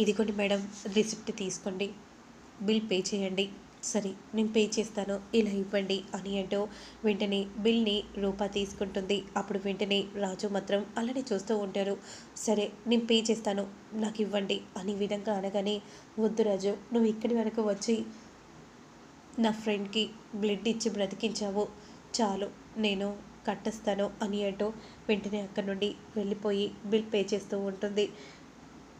ఇదిగోండి madam receipt తీసుకోండి. Bill pay చేయండి. సరే నేను పే చేస్తాను. ఇలా ఇవ్వండి అని అంటూ వెంటనే బిల్ని రూపా తీసుకుంటుంది. అప్పుడు వెంటనే రాజు మాత్రం అలానే చూస్తూ ఉంటారు. సరే నేను పే చేస్తాను. నాకు ఇవ్వండి అని విధంగా అనగానే వద్దు రాజు నువ్వు ఇక్కడి వరకు వచ్చి నా ఫ్రెండ్కి బ్లడ్ ఇచ్చి బ్రతికించావు. చాలు నేను కట్టేస్తాను అని అంటూ వెంటనే అక్కడి నుండి వెళ్ళిపోయి బిల్ పే చేస్తూ ఉంటుంది.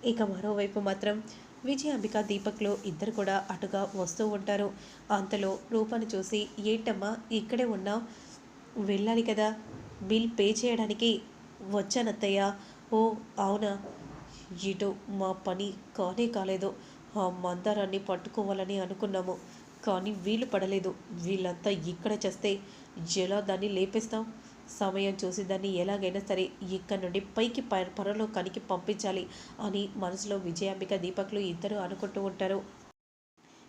ఇక మరోవైపు మాత్రం విజయ అంబిక దీపక్లో ఇద్దరు కూడా అటుగా వస్తూ ఉంటారు. అంతలో రూపాన్ని చూసి ఏంటమ్మా ఇక్కడే ఉన్నావు? వెళ్ళాలి కదా. బిల్ పే చేయడానికి వచ్చానత్తయ్య. ఓ అవునా. ఇటు మా పని కానే కాలేదు. ఆ మందారాన్ని పట్టుకోవాలని అనుకున్నాము. కానీ వీలు పడలేదు. వీళ్ళంతా ఇక్కడ చేస్తే ఎలా దాన్ని లేపేస్తాం? సమయం చూసి దాన్ని ఎలాగైనా సరే ఇక్కడి నుండి పైకి పరలో కనికి పంపించాలి అని మనసులో విజయాంబిక దీపక్లు ఇద్దరు అనుకుంటూ ఉంటారు.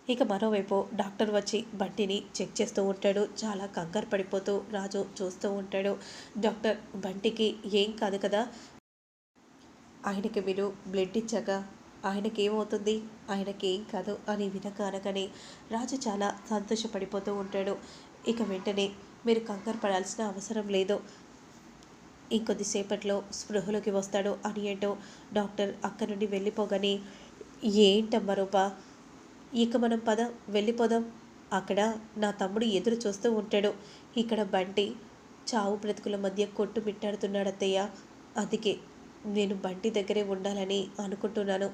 ఇక మరోవైపు డాక్టర్ వచ్చి బంటిని చెక్ చేస్తూ ఉంటాడు. చాలా కంగారు పడిపోతూ రాజు చూస్తూ ఉంటాడు. డాక్టర్ బంటికి ఏం కాదు కదా? ఆయనకి మీరు బ్లడ్ ఇచ్చాక ఆయనకి ఏమవుతుంది ఆయనకి ఏం కాదు అని వినక అనగానే రాజు చాలా సంతోషపడిపోతూ ఉంటాడు. ఇక వెంటనే మీరు కంగారు పడాల్సిన అవసరం లేదు ఇంకొద్దిసేపట్లో స్పృహలోకి వస్తాడు అని ఏంటో డాక్టర్ అక్కడి నుండి వెళ్ళిపోగానే ఏంటమ్మా రూపా ఇక మనం పద వెళ్ళిపోదాం. అక్కడ నా తమ్ముడు ఎదురు చూస్తూ ఉంటాడు. ఇక్కడ బంటి చావు బ్రతుకుల మధ్య కొట్టు మిట్టాడుతున్నాడు అత్తయ్య అందుకే నేను బంటి దగ్గరే ఉండాలని అనుకుంటున్నాను.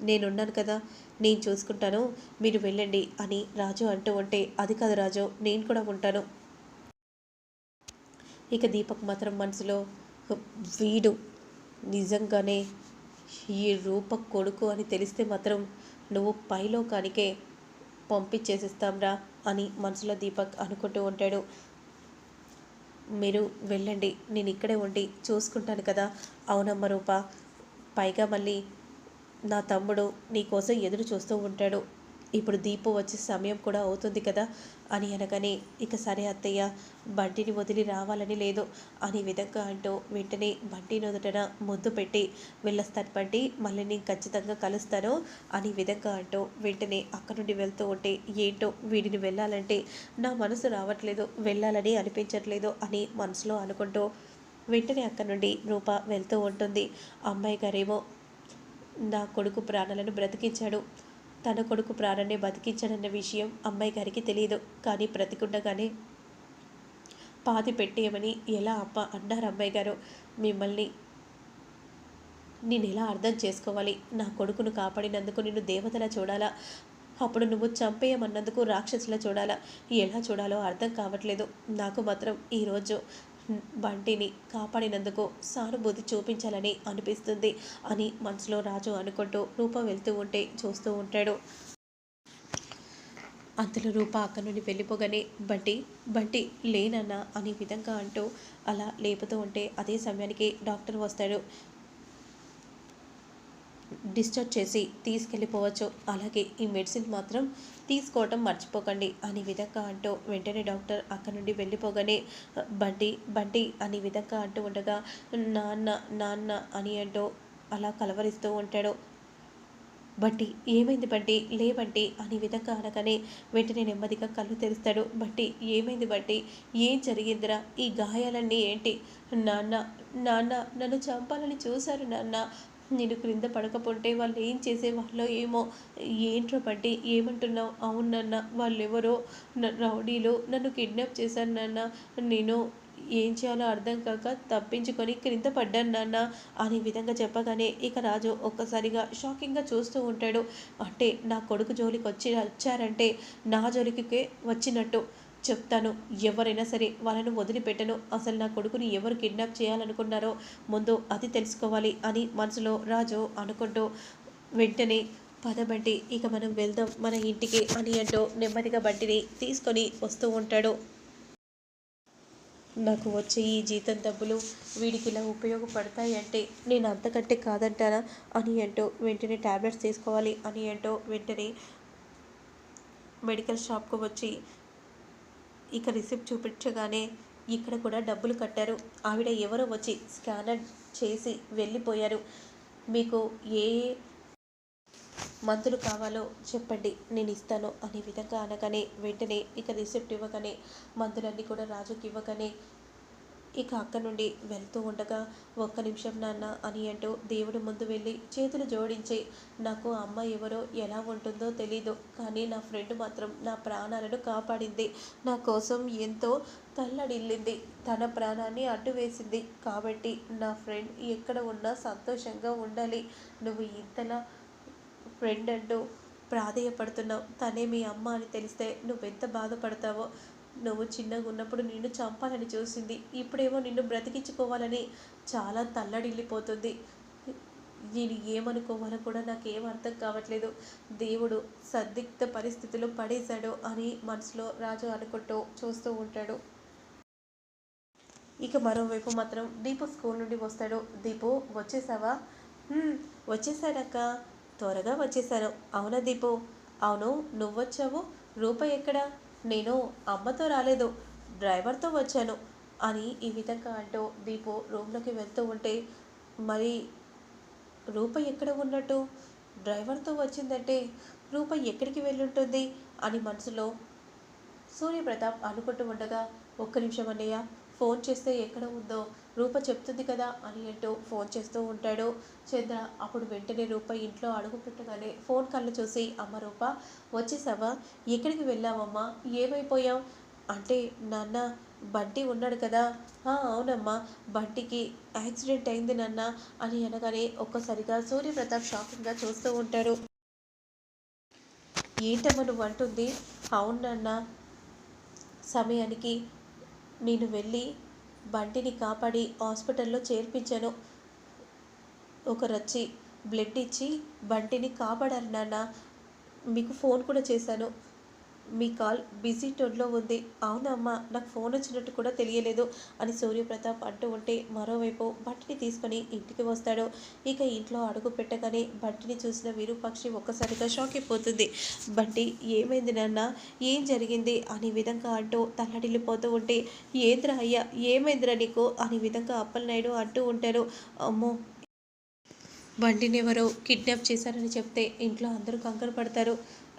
నేనున్నాను కదా నేను చూసుకుంటాను. మీరు వెళ్ళండి అని రాజు అంటూ ఉంటే అది కాదు రాజు నేను కూడా ఉంటాను. ఇక దీపక్ మాత్రం మనసులో వీడు. నిజంగానే ఈ రూప కొడుకు అని తెలిస్తే మాత్రం నువ్వు పైలోకానికే పంపించేసిస్తాంరా అని మనసులో దీపక్ అనుకుంటూ ఉంటాడు. మీరు వెళ్ళండి నేను ఇక్కడే ఉండి చూసుకుంటాను కదా అవునమ్మ రూప. పైగా మళ్ళీ నా తమ్ముడు నీకోసం ఎదురు చూస్తూ ఉంటాడు. ఇప్పుడు దీపు వచ్చే సమయం కూడా అవుతుంది కదా? అని అనగానే ఇక సరే అత్తయ్య బంటిని వదిలి రావాలని లేదు అని విధంగా అంటూ వెంటనే బంటి నొదటన ముద్దు పెట్టి వెళ్ళొస్తాను బంటి మళ్ళీ నేను ఖచ్చితంగా కలుస్తాను అని విధంగా అంటూ వెంటనే అక్కడి నుండి వెళ్తూ ఉంటే ఏంటో వీడిని వెళ్ళాలంటే నా మనసు రావట్లేదు వెళ్ళాలని అనిపించట్లేదు అని మనసులో అనుకుంటూ వెంటనే అక్కడి నుండి రూప వెళ్తూ ఉంటుంది. అమ్మాయి గారేమో నా కొడుకు ప్రాణాలను బ్రతికించాడు తన కొడుకు ప్రాణాన్ని బతికించడన్న విషయం అమ్మాయి గారికి తెలియదు కానీ బ్రతికుండగానే పాతి పెట్టేయమని ఎలా అమ్మ అన్నారు అమ్మాయి గారు. మిమ్మల్ని నేను ఎలా అర్థం చేసుకోవాలి? నా కొడుకును కాపాడినందుకు నిన్ను దేవతలా చూడాలా? అప్పుడు నువ్వు చంపేయమన్నందుకు రాక్షసులా చూడాలా? ఎలా చూడాలో అర్థం కావట్లేదు. నాకు మాత్రం ఈరోజు బంటిని కాపాడినందుకు సానుభూతి చూపించాలని అనిపిస్తుంది అని మనసులో రాజు అనుకుంటూ రూప వెళ్తూ ఉంటే చూస్తూ ఉంటాడు. అంతలో రూప అక్కడి నుండి వెళ్ళిపోగానే బంటి బంటి లేనన్నా అనే విధంగా అంటూ అలా లేపుతూ ఉంటే అదే సమయానికి డాక్టర్ వస్తాడు. డిశ్చార్జ్ చేసి తీసుకెళ్ళిపోవచ్చు. అలాగే ఈ మెడిసిన్ మాత్రం తీసుకోవటం మర్చిపోకండి అనే విధంగా అంటూ వెంటనే డాక్టర్ అక్కడ నుండి వెళ్ళిపోగానే బండి బండి అనే విధంగా అంటూ ఉండగా నాన్న నాన్న అని అంటూ అలా కలవరిస్తూ ఉంటాడు. బట్టి ఏమైంది బట్టి లేవంటి అనే విధంగా అనగానే వెంటనే నెమ్మదిగా కళ్ళు తెరుస్తాడు. బట్టి ఏమైంది బట్టి ఏం జరిగిందిరా? ఈ గాయాలన్నీ ఏంటి? నాన్న నాన్న నన్ను చంపాలని చూశారు నాన్న. నేను క్రింద పడకపోతే వాళ్ళు ఏం చేసేవాళ్ళో ఏమో. ఏంట్రో బట్టి ఏమంటున్నావు? అవునన్న వాళ్ళెవరో? రౌడీలు నన్ను కిడ్నాప్ చేశాను నాన్న. నేను ఏం చేయాలో అర్థం కాక తప్పించుకొని క్రింద పడ్డాను నాన్న. అనే విధంగా చెప్పగానే ఇక రాజు ఒక్కసారిగా షాకింగ్గా చూస్తూ ఉంటాడు. అంటే నా కొడుకు జోలికి వచ్చి వచ్చారంటే నా జోలికి వచ్చినట్టు. చెప్తాను. ఎవరైనా సరే వాళ్ళను వదిలిపెట్టను. అసలు నా కొడుకుని ఎవరు కిడ్నాప్ చేయాలనుకున్నారో ముందు అది తెలుసుకోవాలి అని మనసులో రాజు అనుకుంటూ వెంటనే పద బంటి ఇక మనం వెళ్దాం మన ఇంటికి అని అంటూ నెమ్మదిగా బంటిని తీసుకొని వస్తూ ఉంటాడు. నాకు వచ్చే ఈ జీతం డబ్బులు వీడికి ఇలా ఉపయోగపడతాయి అంటే నేను అంతకంటే కాదంటారా అని అంటూ వెంటనే ట్యాబ్లెట్స్ తీసుకోవాలి అని అంటూ వెంటనే మెడికల్ షాప్కు వచ్చి ఇక రిసిప్ట్ చూపించగానే ఇక్కడ కూడా డబ్బులు కట్టారు. ఆవిడ ఎవరో వచ్చి స్కానర్ చేసి వెళ్ళిపోయారు. మీకు ఏ మందులు కావాలో చెప్పండి నేను ఇస్తాను అనే విధంగా అనగానే వెంటనే ఇక రిసిప్ట్ ఇవ్వగానే మందులన్నీ కూడా రాజుకి ఇవ్వగానే ఇక అక్క నుండి వెళ్తూ ఉండగా ఒక్క నిమిషం నాన్న అని అంటూ దేవుడి ముందు వెళ్ళి చేతులు జోడించి నాకు అమ్మ ఎవరో ఎలా ఉంటుందో తెలీదు కానీ నా ఫ్రెండ్ మాత్రం నా ప్రాణాలను కాపాడింది. నా కోసం ఎంతో తల్లడిల్లింది. తన ప్రాణాన్ని అడ్డు వేసింది. కాబట్టి నా ఫ్రెండ్ ఎక్కడ ఉన్నా సంతోషంగా ఉండాలి. నువ్వు ఇంతలా ఫ్రెండ్ అంటూ ప్రాధేయపడుతున్నావు. తనే మీ అమ్మ అని తెలిస్తే నువ్వెంత బాధపడతావో నువ్వు చిన్నగా ఉన్నప్పుడు నిన్ను చంపాలని చూసింది. ఇప్పుడేమో నిన్ను బ్రతికించుకోవాలని చాలా తల్లడిల్లిపోతుంది. నేను ఏమనుకోవాలో కూడా నాకేం అర్థం కావట్లేదు. దేవుడు సందిగ్ధ పరిస్థితులు పడేశాడు అని మనసులో రాజు అనుకుంటూ చూస్తూ ఉంటాడు. ఇక మరోవైపు మాత్రం దీపు స్కూల్ నుండి వస్తాడు. దీపు వచ్చేసావా? వచ్చేసాడక్క త్వరగా వచ్చేసాను. అవునా దీపు? అవును నువ్వు వచ్చావు రూప ఎక్కడా? నేను అమ్మతో రాలేదు డ్రైవర్తో వచ్చాను అని ఈ విధంగా అంటూ దీపు రూమ్లోకి వెళ్తూ ఉంటే మరి రూప ఎక్కడ ఉన్నట్టు? డ్రైవర్తో వచ్చిందంటే రూప ఎక్కడికి వెళ్ళుంటుంది అని మనసులో సూర్యప్రతాప్ అనుకుంటూ ఉండగా ఒక్క నిమిషం అన్నయ్య ఫోన్ చేస్తే ఎక్కడ ఉందో రూప చెప్తుంది కదా అని అంటూ ఫోన్ చేస్తూ ఉంటాడు. చంద్ర అప్పుడు వెంటనే రూప ఇంట్లో అడుగు పెట్టగానే ఫోన్ కళ్ళు చూసి అమ్మ రూప వచ్చేసావా? ఎక్కడికి వెళ్ళావమ్మా? ఏమైపోయావు? అంటే నాన్న బంటి ఉన్నాడు కదా. అవునమ్మా బంటికి యాక్సిడెంట్ అయింది నాన్న అని అనగానే ఒక్కసారిగా సూర్యప్రతాప్ షాకింగ్గా చూస్తూ ఉంటాడు. ఏంటమ్మా నువ్వు అంటుంది? అవును నాన్న సమయానికి నేను వెళ్ళి బంటిని కాపాడి హాస్పిటల్లో చేర్పించాను. ఒకరొచ్చి బ్లడ్ ఇచ్చి బంటిని కాపాడారు నాన్న. మీకు ఫోన్ కూడా చేశాను. మీ కాల్ బిజీ టోన్లో ఉంది. అవునమ్మా నాకు ఫోన్ వచ్చినట్టు కూడా తెలియలేదు అని సూర్యప్రతాప్ అంటూ ఉంటే మరోవైపు బట్టిని తీసుకొని ఇంటికి వస్తాడు. ఇక ఇంట్లో అడుగు పెట్టగానే బట్టిని చూసిన విరూపాక్షి ఒక్కసారిగా షాక్ అయిపోతుంది. బట్టి ఏమైంది నాన్న? ఏం జరిగింది? అనే విధంగా అంటూ తల్లడిల్లిపోతూ ఉంటే ఏంద్రా అయ్యా ఏమైందిరా నీకు? అనే విధంగా అప్పలనాయుడు అంటూ ఉంటారు అమ్మో! బండిని ఎవరో కిడ్నాప్ చేశారని చెప్తే ఇంట్లో అందరూ కంగారు పడతారు.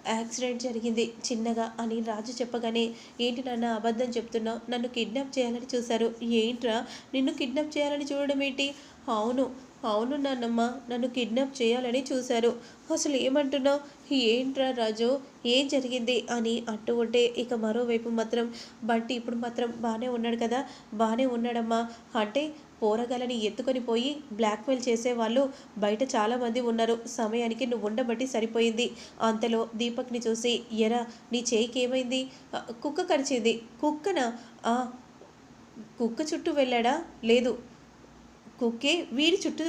యాక్సిడెంట్ జరిగింది. చిన్నగా అని రాజు చెప్పగానే ఏంటి నాన్న అబద్ధం చెప్తున్నావు? నన్ను కిడ్నాప్ చేయాలని చూశారు. ఏంట్రా? నిన్ను కిడ్నాప్ చేయాలని చూడడం ఏంటి? అవును. అవును నాన్నమ్మ నన్ను కిడ్నాప్ చేయాలని చూశారు. అసలు ఏమంటున్నావు? ఏంట్రా రాజు? ఏం జరిగింది? అని అంటూ ఉంటే ఇక మరోవైపు మాత్రం బంటి ఇప్పుడు మాత్రం బాగానే ఉన్నాడు కదా? బాగానే ఉన్నాడమ్మా. అంటే పోరగాలని ఎత్తుకొని పోయి బ్లాక్మెయిల్ చేసేవాళ్ళు బయట చాలామంది ఉన్నారు. సమయానికి నువ్వు ఉండబట్టి సరిపోయింది. అంతలో దీపక్ని చూసి ఎరా నీ చేయికి ఏమైంది? కుక్క కరిచింది. కుక్కన? కుక్క చుట్టూ వెళ్ళాడా? లేదు. కుక్కే వీడి చుట్టూ